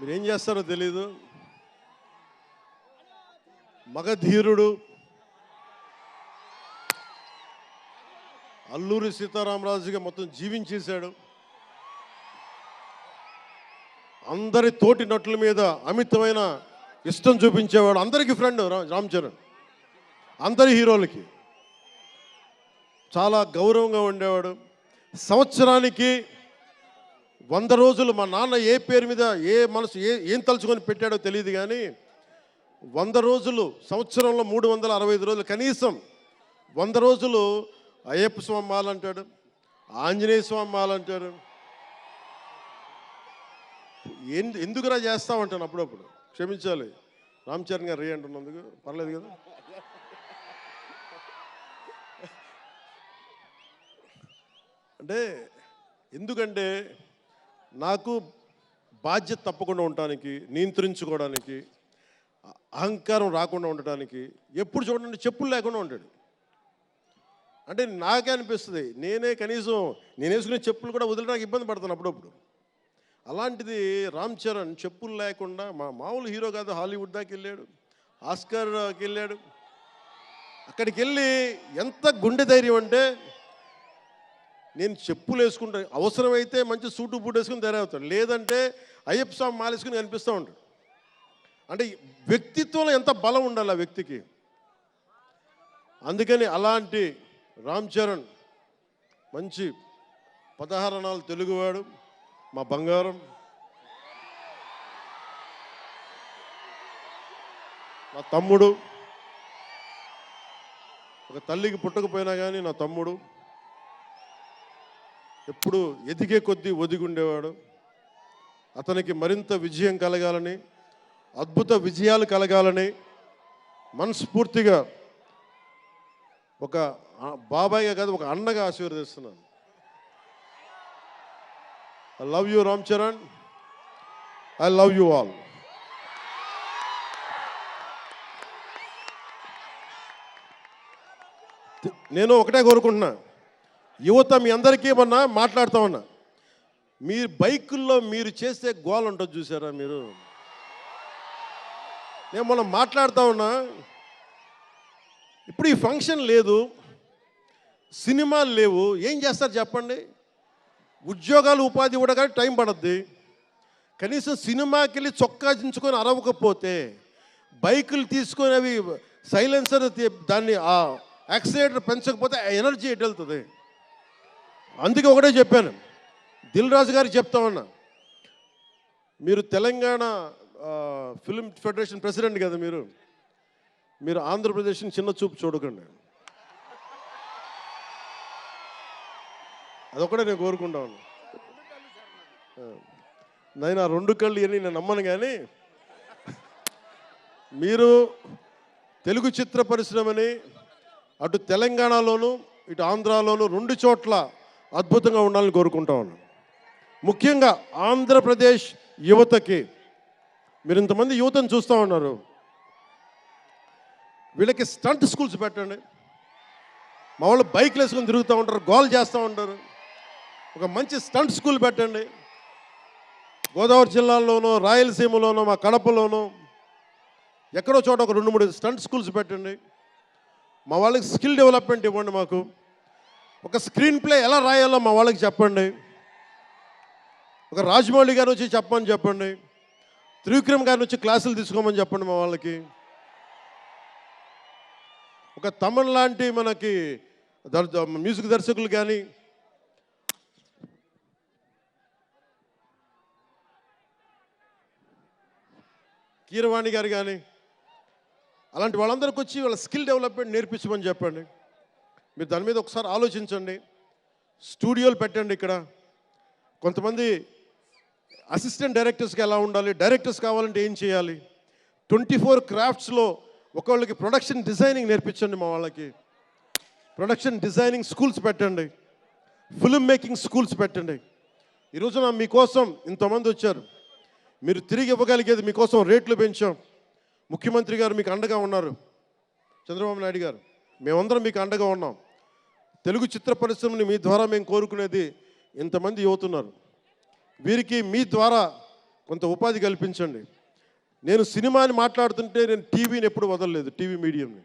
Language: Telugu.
మీరు ఏం చేస్తారో తెలీదు. మగధీరుడు అల్లూరి సీతారామరాజుగా మొత్తం జీవించేశాడు. అందరి తోటి నటుల మీద అమితమైన ఇష్టం చూపించేవాడు అందరికీ ఫ్రెండ్ రామ్ చరణ్. అందరి హీరోలకి. చాలా గౌరవంగా ఉండేవాడు. సంవత్సరానికి వంద రోజులు మా నాన్న ఏ పేరు మీద ఏ మనసు ఏ ఏం తలుచుకొని పెట్టాడో తెలియదు కానీ వంద రోజులు సంవత్సరంలో మూడు వందల అరవై ఐదు రోజులు కనీసం వంద రోజులు అయ్యప్ప స్వామి మాలంటాడు ఆంజనేయ స్వామి మాలంటాడు ఎందు ఎందుకురా చేస్తామంటాను అప్పుడప్పుడు? క్షమించాలి. రామ్ చరణ్ గారు రీ అంటున్నందుకు పర్లేదు కదా. అంటే ఎందుకంటే నాకు బాధ్యత తప్పకుండా ఉండటానికి నియంత్రించుకోవడానికి అహంకారం రాకుండా ఉండటానికి ఎప్పుడు చూడండి చెప్పులు లేకుండా ఉంటాడు. అంటే నాకే అనిపిస్తుంది నేనే కనీసం నేను వేసుకునే చెప్పులు కూడా వదలడానికి ఇబ్బంది పడతాను అప్పుడప్పుడు. అలాంటిది రామ్ చరణ్ చెప్పులు లేకుండా మా మామూలు హీరో కాదు హాలీవుడ్ దాకా వెళ్ళాడు ఆస్కార్కి వెళ్ళాడు. అక్కడికి వెళ్ళి ఎంత గుండె ధైర్యం అంటే నేను చెప్పులు వేసుకుంటా అవసరమైతే మంచి సూటు బూట్ వేసుకుని తయారవుతాడు. లేదంటే అయ్యప్ప స్వామి మాలేసుకుని కనిపిస్తూ ఉంటాడు. అంటే వ్యక్తిత్వంలో ఎంత బలం ఉండాలి ఆ వ్యక్తికి? అందుకని అలాంటి రామ్ చరణ్ మంచి పదహారణాలు తెలుగువాడు మా బంగారం. నా తమ్ముడు. ఒక తల్లికి పుట్టకపోయినా కానీ నా తమ్ముడు. ఎప్పుడు ఎదిగే కొద్దీ ఒదిగి ఉండేవాడు అతనికి మరింత విజయం కలగాలని అద్భుత విజయాలు కలగాలని మనస్ఫూర్తిగా ఒక బాబాయ్గా కాదు ఒక అన్నగా ఆశీర్వదిస్తున్నాను. I love you Ram Charan I love you all నేను ఒకటే కోరుకుంటున్నా. యువత మీ అందరికీ ఏమన్నా మాట్లాడుతూ ఉన్నా. మీరు బైకుల్లో మీరు చేసే గోల్ ఉంటుంది చూసారా మీరు? నేను మొన్న మాట్లాడుతూ ఉన్నా. ఇప్పుడు ఈ ఫంక్షన్ లేదు. సినిమాలు లేవు. ఏం చేస్తారు చెప్పండి? ఉద్యోగాలు ఉపాధి కూడా కానీ టైం పడద్ది. కనీసం సినిమాకి వెళ్ళి చొక్కా దించుకొని అరవకపోతే బైకులు తీసుకొని అవి సైలెన్సర్ దాన్ని యాక్సిలేటర్ పెంచకపోతే ఎనర్జీ ఎటు వెళ్తుంది? అందుకే ఒకటే చెప్పాను. దిల్ రాజు గారికి చెప్తా ఉన్నా. మీరు తెలంగాణ ఫిల్మ్ ఫెడరేషన్ ప్రెసిడెంట్ కదా మీరు. మీరు ఆంధ్రప్రదేశ్ని చిన్న చూపు చూడకండి. అదొకటే నేను కోరుకుంటా ఉన్నా. నేను ఆ రెండు కళ్ళు ఇవన్నీ నేను నమ్మను కానీ మీరు తెలుగు చిత్ర పరిశ్రమని అటు తెలంగాణలోను ఇటు ఆంధ్రాలోను రెండు చోట్ల అద్భుతంగా ఉండాలని కోరుకుంటా ఉన్నాను. ముఖ్యంగా ఆంధ్రప్రదేశ్ యువతకి మీరు ఇంతమంది యువతను చూస్తూ ఉన్నారు. వీళ్ళకి స్టంట్ స్కూల్స్ పెట్టండి. మా వాళ్ళు బైక్లు వేసుకొని తిరుగుతూ ఉంటారు గోల్ చేస్తూ ఉంటారు. ఒక మంచి స్టంట్ స్కూల్ పెట్టండి. గోదావరి జిల్లాలోనూ రాయలసీమలోనూ మా కడపలోనూ ఎక్కడో చోట ఒక రెండు మూడు స్టంట్ స్కూల్స్ పెట్టండి. మా వాళ్ళకి స్కిల్ డెవలప్మెంట్ ఇవ్వండి మాకు. ఒక స్క్రీన్ ప్లే ఎలా రాయాలో మా వాళ్ళకి చెప్పండి. ఒక రాజమౌళి గారు వచ్చి చెప్పమని చెప్పండి. త్రివిక్రమ్ గారిని వచ్చి క్లాసులు తీసుకోమని చెప్పండి మా వాళ్ళకి. ఒక తమన్ లాంటి మనకి దర్- మ్యూజిక్ దర్శకులు కానీ కీరవాణి గారు కానీ అలాంటి వాళ్ళందరికీ వచ్చి వాళ్ళ స్కిల్ డెవలప్మెంట్ నేర్పించమని చెప్పండి. మీరు దాని మీద ఒకసారి ఆలోచించండి. స్టూడియోలు పెట్టండి ఇక్కడ. కొంతమంది అసిస్టెంట్ డైరెక్టర్స్కి ఎలా ఉండాలి? డైరెక్టర్స్ కావాలంటే ఏం చేయాలి? ట్వంటీ ఫోర్ క్రాఫ్ట్స్లో ఒకళ్ళకి ప్రొడక్షన్ డిజైనింగ్ నేర్పించండి మా వాళ్ళకి. ప్రొడక్షన్ డిజైనింగ్ స్కూల్స్ పెట్టండి. ఫిల్మ్ మేకింగ్ స్కూల్స్ పెట్టండి. ఈరోజున మీకోసం ఇంతమంది వచ్చారు. మీరు తిరిగి ఇవ్వగలిగేది మీకోసం రేట్లు పెంచాం. ముఖ్యమంత్రి గారు మీకు అండగా ఉన్నారు. చంద్రబాబు నాయుడు గారు. మేమందరం మీకు అండగా ఉన్నాం. తెలుగు చిత్ర పరిశ్రమని మీ ద్వారా మేము కోరుకునేది ఇంతమంది యువతున్నారు. వీరికి మీ ద్వారా కొంత ఉపాధి కల్పించండి. నేను సినిమాని మాట్లాడుతుంటే నేను టీవీని ఎప్పుడు వదలలేదు టీవీ మీడియంని.